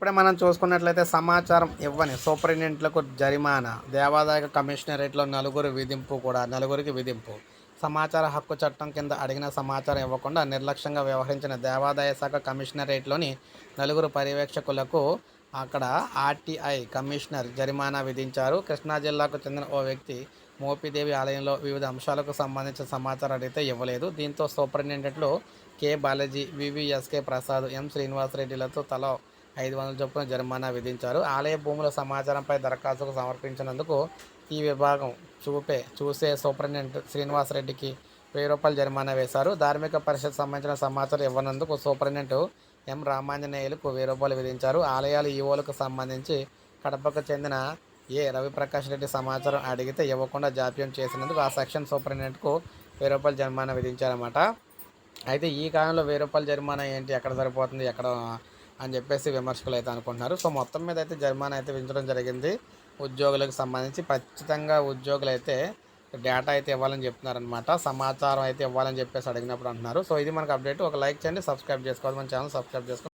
ఇప్పుడే మనం చూసుకున్నట్లయితే సమాచారం ఇవ్వని సూపరింటెండెంట్లకు జరిమానా దేవాదాయ కమిషనరేట్లో నలుగురు విధింపు కూడా నలుగురికి విధింపు. సమాచార హక్కు చట్టం కింద అడిగిన సమాచారం ఇవ్వకుండా నిర్లక్ష్యంగా వ్యవహరించిన దేవాదాయ శాఖ కమిషనరేట్లోని నలుగురు పర్యవేక్షకులకు అక్కడ ఆర్టీఐ కమిషనర్ జరిమానా విధించారు. కృష్ణా జిల్లాకు చెందిన ఓ వ్యక్తి మోపిదేవి ఆలయంలో వివిధ అంశాలకు సంబంధించిన సమాచారం అయితే ఇవ్వలేదు. దీంతో సూపరింటెండెంట్లు కే. Balaji VVSK Prasad M. శ్రీనివాసరెడ్డిలతో తలో ఐదు వందల చొప్పున జరిమానా విధించారు. ఆలయ భూముల సమాచారంపై దరఖాస్తుకు సమర్పించినందుకు ఈ విభాగం చూపే చూసే సూపరింటెండెంట్ శ్రీనివాసరెడ్డికి వెయ్యి రూపాయలు జరిమానా వేశారు. ధార్మిక పరిషత్ సంబంధించిన సమాచారం ఇవ్వనందుకు సూపరింటెండెంట్ ఎం రామాంజనేయులకు వెయ్యి రూపాయలు విధించారు. ఆలయాల ఈవోలకు సంబంధించి కడపకు చెందిన ఏ రవిప్రకాష్ రెడ్డి సమాచారం అడిగితే ఇవ్వకుండా జాప్యం చేసినందుకు ఆ సెక్షన్ సూపరింటెండెంట్కు వెయ్యి రూపాయలు జరిమానా విధించారన్నమాట. అయితే ఈ కాలంలో వెయ్యి రూపాయల జరిమానా ఏంటి? ఎక్కడ సరిపోతుంది? ఎక్కడ అని చెప్పేసి విమర్శకులు అయితే అనుకుంటున్నారు. సో మొత్తం మీద అయితే జరిమానా అయితే విధించడం జరిగింది. ఉద్యోగులకు సంబంధించి ఖచ్చితంగా ఉద్యోగులు అయితే డేటా అయితే ఇవ్వాలని చెప్తున్నారనమాట సమాచారం అయితే ఇవ్వాలని చెప్పేసి అడిగినప్పుడు అంటున్నారు. సో ఇది మనకు అప్డేట్. ఒక లైక్ చేయండి సబ్స్క్రైబ్ చేసుకోవాలి. మన ఛానల్ సబ్స్క్రైబ్ చేసుకోండి